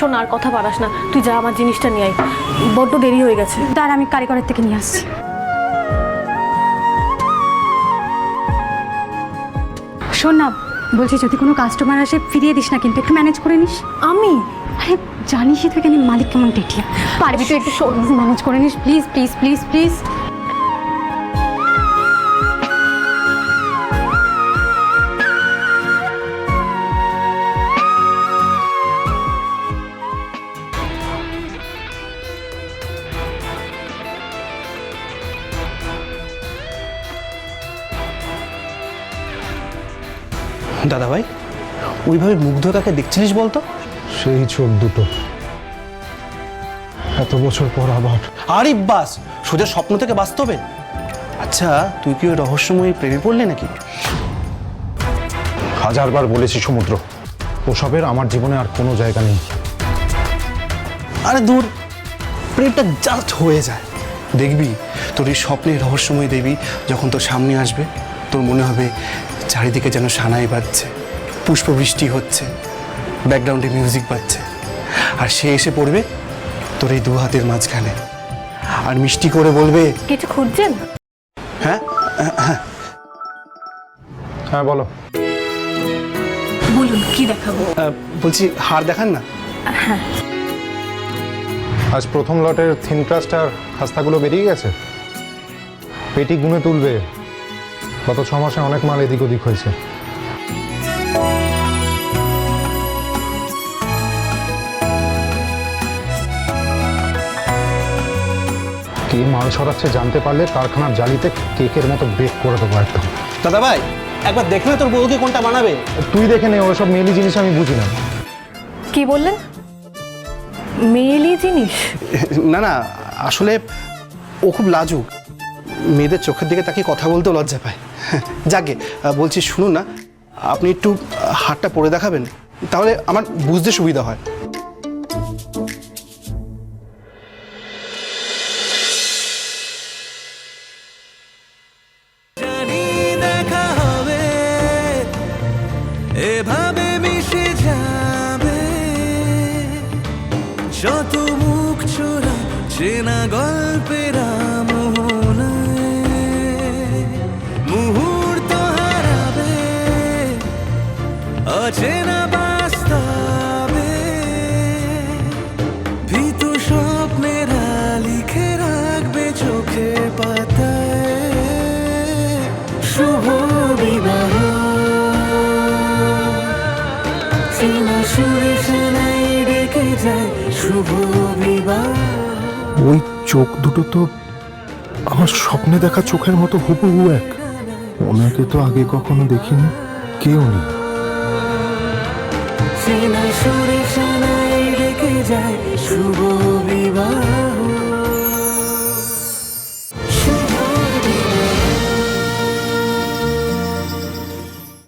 শোন আর কথা পারাস না। তুই যা আমার জিনিসটা নিয়ে আয়। বড্ড দেরি হয়ে গেছে। তার আমি কারিগরের থেকে নিয়ে আসছি। শোন না বলছি যদি কোনো কাস্টমার আসে ফিরিয়ে দিস না কিন্তু একটু ম্যানেজ করে নিস। আমি? আরে জানিসই তো এখানে মালিক কেমন টেটিয়া পারবি তো একটু ম্যানেজ করে নিস। প্লিজ প্লিজ প্লিজ প্লিজ দাদা ভাই ওইভাবে মুগ্ধ কাকে দেখছিলিস বলতো? সেই চোখ দুটো। এত বছর পর আবার। আরে বাস সোজা স্বপ্ন থেকে বাস্তবে? আচ্ছা তুই কি ওই রহস্যময়ী প্রেমে পড়লি নাকি? হাজারবার বলেছি সমুদ্র। ওসবের আমার জীবনে আর কোনো জায়গা নেই। আরে দূর প্রেমটা জাস্ট হয়ে যায়। দেখবি তোর এই স্বপ্নের রহস্যময় দেবী যখন তোর সামনে আসবে তোর মনে হবে চারিদিকে যেন সানাই বাজছে পুষ্পবৃষ্টি হচ্ছে ব্যাকগ্রাউন্ডে মিউজিক বাজছে। আর সে এসে পড়বে তোর এই দু হাতের মাঝখানে। আর মিষ্টি করে বলবে কিছু খুঁজছেন? হ্যাঁ? হ্যাঁ বলো। বলুন কি দেখাবো? বলছি হার দেখান না? আজ প্রথম লটের থিন ক্রাস্ট আর খাস্তাগুলো বেরিয়ে গেছে। পেটি গুনে তুলবে গত ছ মাসে অনেক মাল এদিক ওদিক হয়েছে। কে মাল ছড়াচ্ছে জানতে পারলে কারখানার জালিতে কেকের মতো বেক করে দেবো একদম। দাদা ভাই একবার দেখলে তোর বউকে কোনটা বানাবে। তুই দেখে নে ওসব মেলি জিনিস আমি বুঝি না। কি বললেন? মেয়েলি জিনিস? না না আসলে ও খুব লাজুক। মেয়েদের চোখের দিকে তাকে কথা বলতেও লজ্জা পায়। যাকে বলছি শুনুন না, আপনি একটু হাতটা পরে দেখাবেন, তাহলে আমার বুঝতে সুবিধা হয়। এভাবে মিশে যাবে। যত মুখ চোরা চেনা গল্পের লিখে রাখবে চোখে যায় ওই চোখ দুটো তো আমার স্বপ্নে দেখা চোখের মতো হুবহু এক। ওনাকে তো আগে কখনো দেখিনি, কেউ উনি সীমা সুরে সানাই রেখে যায় শুভ বিবাহ।